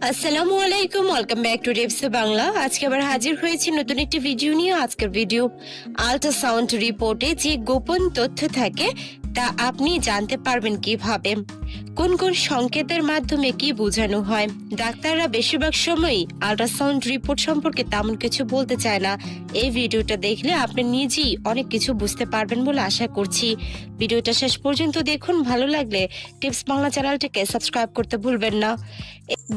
আসসালামু আলাইকুম welcome back to Repsa Bangla আজকে আবার হাজির হয়েছি নতুন একটি ভিডিও নিয়ে। আজকের ভিডিও আল্ট্রাসাউন্ড রিপোর্টে যে গোপন তথ্য থাকে, তা আপনি জানতে পারবেন কীভাবে। কোন কোন সংকেতের মাধ্যমে কি বোঝানো হয়? ডাক্তাররা বেশিরভাগ সময়ই আল্ট্রাসাউন্ড রিপোর্ট সম্পর্কে তেমন কিছু বলতে চায় না। এই ভিডিওটা দেখলে আপনি নিজেই অনেক কিছু বুঝতে পারবেন বলে আশা করছি। ভিডিওটা শেষ পর্যন্ত দেখুন, ভালো লাগলে টিপস বাংলা চ্যানেলটিকে সাবস্ক্রাইব করতে ভুলবেন না।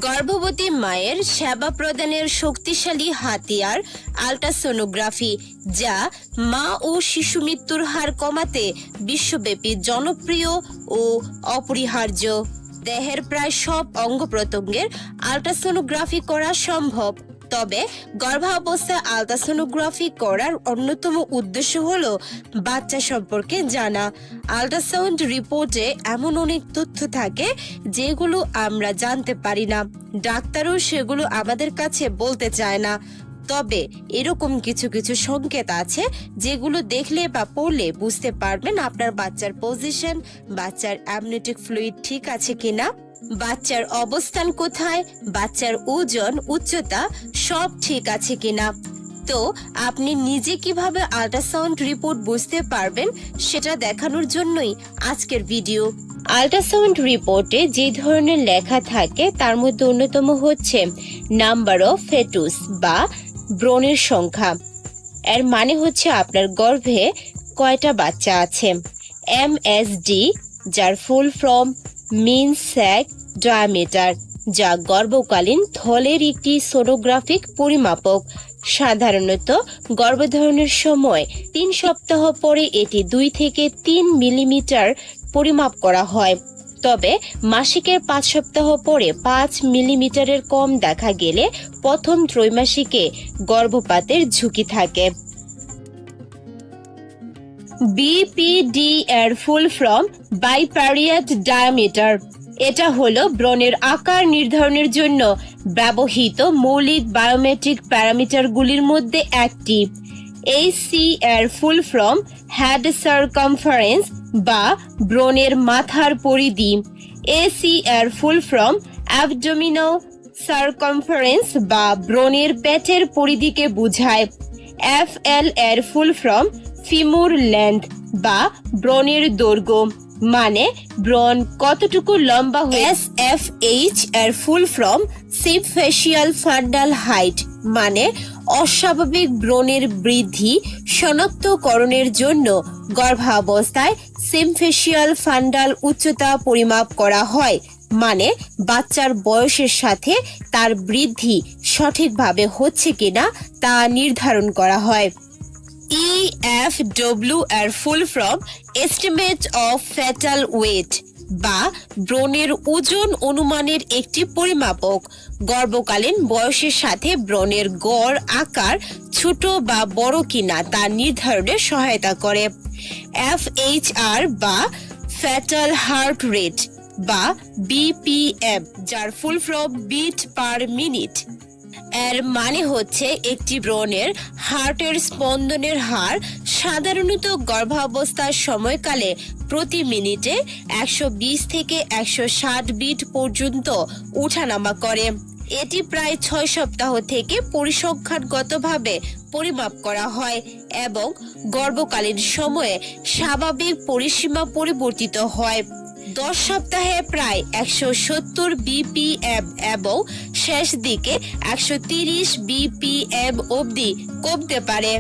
গর্ভবতী মায়ের সেবা প্রদানের শক্তিশালী হাতিয়ার আল্ট্রাসোনোগ্রাফি যা মা ও শিশু মৃত্যুর হার কমাতে বিশ্বব্যাপী জনপ্রিয় ও অপরিহার্য দেহের প্রায় সব অঙ্গ প্রত্যঙ্গের আল্ট্রাসোনোগ্রাফি করা সম্ভব। তবে গর্ভাবস্থায় আলট্রাসোনোগ্রাফি করার অন্যতম উদ্দেশ্য হল বাচ্চা সম্পর্কে জানা। আলট্রাসাউন্ড রিপোর্টে এমন অনেক তথ্য থাকে যেগুলো আমরা জানতে পারি না। ডাক্তারও সেগুলো আমাদের কাছে বলতে চায় না। তবে এরকম কিছু কিছু সংকেত আছে যেগুলো দেখলে বা পড়লে বুঝতে পারবেন আপনার বাচ্চার পজিশন বাচ্চার অ্যামনেটিক ফ্লুইড ঠিক আছে কিনা, বাচ্চার অবস্থান কোথায়, বাচ্চার ওজন, উচ্চতা সব ঠিক আছে কিনা। তো আপনি নিজে কীভাবে আল্ট্রাসাউন্ড রিপোর্ট বুঝতে পারবেন সেটা দেখানোর জন্যই আজকের ভিডিও আল্ট্রাসাউন্ড রিপোর্টে যে ধরনের লেখা থাকে তার মধ্যে অন্যতম হচ্ছে নাম্বার অফ ফেটুস বা ব্রণের সংখ্যা। এর মানে হচ্ছে আপনার গর্ভে কয়টা বাচ্চা আছে? এম এস ডি যার full form mean sac diameter, যা গর্ভকালীন থলের একটি সোনোগ্রাফিক পরিমাপক। সাধারণত গর্ভধারণের সময় তিন সপ্তাহ পরে এটি দুই থেকে তিন মিলিমিটার পরিমাপ করা হয়। তবে মাসিকের পাঁচ সপ্তাহ পরে পাঁচ মিলিমিটারের কম দেখা গেলে প্রথম ত্রৈমাসিকে গর্ভপাতের ঝুঁকি থাকে। বিপিডি এর ফুল ফর্ম বাইপ্যারিয়াট ডায়ামিটার। এটা হলো ব্রণের আকার নির্ধারণের জন্য ব্যবহৃত মৌলিক বায়োমেট্রিক প্যারামিটারগুলির মধ্যে একটি। এই সি এর ফুল ফর্ম হ্যাড সারকমফারেন্স বা ব্রণের মাথার পরিধি এসি এর ফুল ফর্ম অ্যাবডোমিনো সারকমফারেন্স বা ব্রণের পেটের পরিধিকে বোঝায়। এফ এল এর ফুল ফর্ম, ফিমুর লেন্থ বা ব্রণের দৈর্ঘ্য মানে ব্রণ কতটুকু লম্বা হয়ে এস এফ এইচ এর full from form symphysial fundal height মানে অস্বাভাবিক ব্রণের বৃদ্ধি শনাক্তকরণের জন্য গর্ভাবস্থায় সিমফেশিয়াল ফান্ডাল উচ্চতা পরিমাপ করা হয় মানে বাচ্চার বয়সের সাথে তার বৃদ্ধি সঠিকভাবে হচ্ছে কিনা তা নির্ধারণ করা হয়। ইএফডব্লিউ এর full form estimate of fetal weight বা ব্রণের ওজন অনুমানের একটি পরিমাপক। গর্ভকালীন বয়সের সাথে ব্রণের গড়, আকার ছোট বা বড় কিনা তা নির্ধারণে সহায়তা করে। এফএইচআর বা ফ্যাটাল হার্ট রেট বা বিপিএম যার full from beat per minute এর মানে হচ্ছে একটি ব্রণের হার্টের স্পন্দনের হার সাধারণত গর্ভাবস্থার সময়কালে প্রতি মিনিটে একশো বিশ থেকে একশো ষাট বিট পর্যন্ত উঠানামা করে। এটি প্রায় ছয় সপ্তাহ থেকে পরিসংখ্যানগতভাবে পরিমাপ করা হয় এবং গর্ভকালীন সময়ে স্বাভাবিক পরিসীমা পরিবর্তিত হয়। দশ সপ্তাহে প্রায় একশো সত্তর বিপিএম এবং শেষ দিকে একশো তিরিশ বিপিএম অবধি কমতে পারে।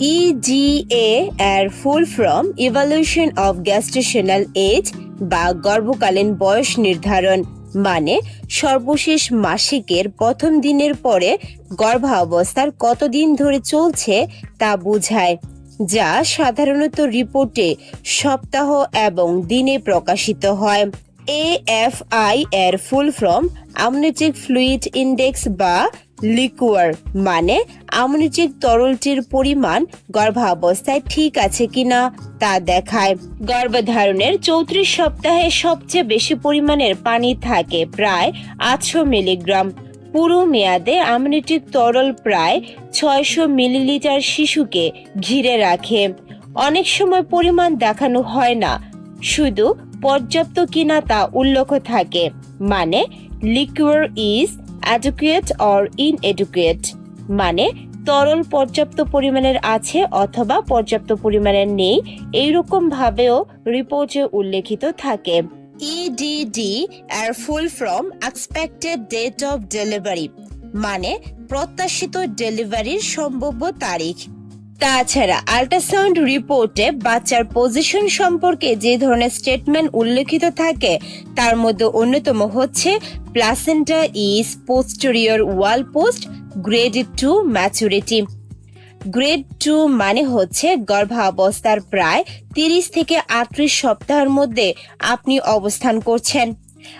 ইজিএ এর full form evolution of gestational age বা গর্ভকালীন বয়স নির্ধারণ। মানে সর্বশেষ মাসিকের প্রথম দিনের পরে গর্ভাবস্থার কতদিন ধরে চলছে তা বোঝায়, যা সাধারণত রিপোর্টে সপ্তাহ এবং দিনে প্রকাশিত হয়। এএফআই এর full form amniotic fluid index বা লিকুয়ার মানে আমনেটিক তরলটির পরিমাণ গর্ভাবস্থায় ঠিক আছে কিনা তা দেখায়। গর্ভধারণের চৌত্রিশ সপ্তাহে সবচেয়ে বেশি পরিমাণের পানি থাকে, প্রায় আটশো মিলিগ্রাম। পুরো মেয়াদে আমনেটিক তরল প্রায় ছয়শো মিলিলিটার শিশুকে ঘিরে রাখে। অনেক সময় পরিমাণ দেখানো হয় না, শুধু পর্যাপ্ত কিনা তা উল্লেখ থাকে মানে liquor is adequate or inadequate মানে তরল পর্যাপ্ত পরিমাণের আছে অথবা পর্যাপ্ত পরিমাণের নেই, এইরকম ভাবেও রিপোর্টে উল্লেখিত থাকে। ইডিডি এর full from expected date of delivery মানে প্রত্যাশিত ডেলিভারির সম্ভাব্য তারিখ। তাছাড়া আল্ট্রাসাউন্ড রিপোর্টে বাচ্চার পজিশন সম্পর্কে যে ধরনের স্টেটমেন্ট উল্লেখিত থাকে, তার মধ্যে অন্যতম হচ্ছে placenta is posterior wall post grade two maturity grade two মানে হচ্ছে গর্ভাবস্থার প্রায় তিরিশ থেকে আটত্রিশ সপ্তাহের মধ্যে আপনি অবস্থান করছেন।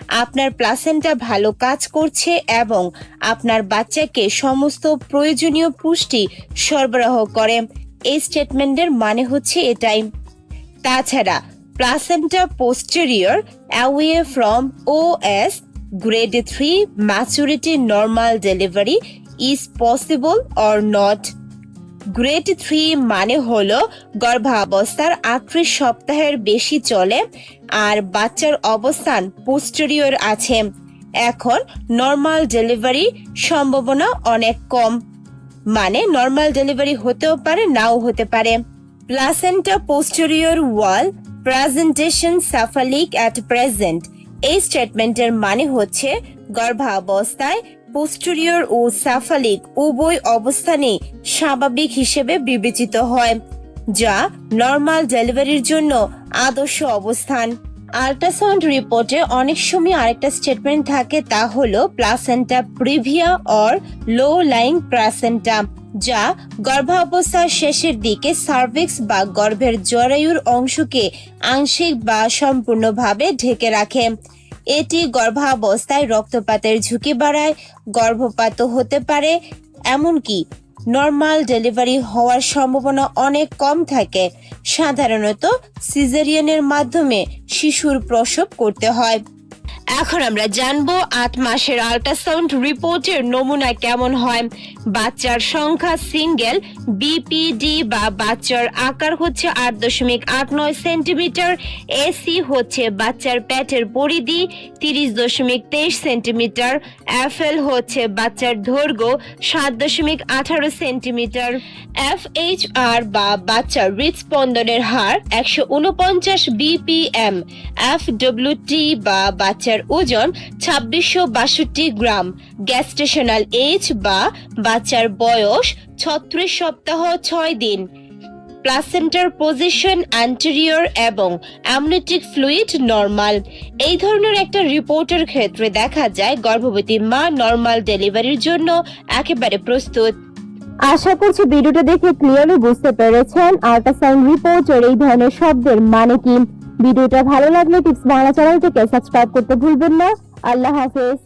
আপনার প্লাসেন্টা ভালো কাজ করছে এবং আপনার বাচ্চাকে সমস্ত প্রয়োজনীয় পুষ্টি সরবরাহ করে। এই স্টেটমেন্টের মানে হচ্ছে এটাই। তাছাড়া placenta posterior away from O S grade three maturity normal delivery is possible or not grade three মানে হলো গর্ভাবস্থার আটত্রিশ সপ্তাহের বেশি চলে আর বাচ্চার অবস্থান পোস্টেরিয়র আছে। এখন নর্মাল ডেলিভারি সম্ভাবনা অনেক কম। মানে নর্মাল ডেলিভারি হতেও পারে, নাও হতে পারে। Placenta posterior wall presentation cephalic at present এই স্টেটমেন্টের মানে হচ্ছে গর্ভাবস্থায় পোস্টেরিয়র ও সাফালিক উভয় অবস্থানে স্বাভাবিক হিসেবে বিবেচিত হয়, যা নর্মাল ডেলিভারির জন্য আদর্শ অবস্থান। আল্ট্রাসাউন্ড রিপোর্টে অনেক সময় আরেকটা স্টেটমেন্ট থাকে, তা হলো placenta previa or low lying placenta যা গর্ভাবস্থার শেষের দিকে সার্ভিক্স বা গর্ভের জরায়ুর অংশকে আংশিক বা সম্পূর্ণভাবে ঢেকে রাখে। এটি গর্ভাবস্থায় রক্তপাতের ঝুঁকি বাড়ায়, গর্ভপাত হতে পারে, এমনকি নর্মাল ডেলিভারি হওয়ার সম্ভাবনা অনেক কম থাকে। সাধারণত সিজারিয়ানের মাধ্যমে শিশুর প্রসব করতে হয়। এখন আমরা জানব আট মাসের আল্ট্রাসাউন্ড রিপোর্টের নমুনা কেমন হয়? বাচ্চার সংখ্যা সিঙ্গেল বিপিডি বা বাচ্চার আকার হচ্ছে আট দশমিক আট নয় সেন্টিমিটার এসি হচ্ছে বাচ্চার প্যাটের পরিধি তিরিশ দশমিক তেইশ সেন্টিমিটার এফএল হচ্ছে বাচ্চার দৈর্ঘ্য সাত দশমিক আঠারো সেন্টিমিটার এফ এইচ আর বা বাচ্চার হৃদস্পন্দনের হার একশো উনপঞ্চাশ বিপিএম এফ ডব্লিউটি বা বাচ্চার ওজন ছাব্বিশশো বাষট্টি গ্রাম। গ্যাস্টেশনাল এজ বা বাচ্চার বয়স ছত্রিশ সপ্তাহ ছয় দিন। প্লাসেন্টার পজিশন অ্যান্টেরিয়র এবং অ্যামনেটিক ফ্লুইড নর্মাল। এই ধরনের একটা রিপোর্টের ক্ষেত্রে দেখা যায় গর্ভবতী মা নর্মাল ডেলিভারির জন্য একেবারে প্রস্তুত। আশা করছি ভিডিওটা দেখে ক্লিয়ারলি বুঝতে পেরেছেন। আল্ট্রাসাউন্ড রিপোর্টের এই ধরনের শব্দের মানে কি? ভিডিওটা ভালো লাগলে টিপস বাংলা চ্যানেলটিকে সাবস্ক্রাইব করতে ভুলবেন না। আল্লাহ হাফেজ।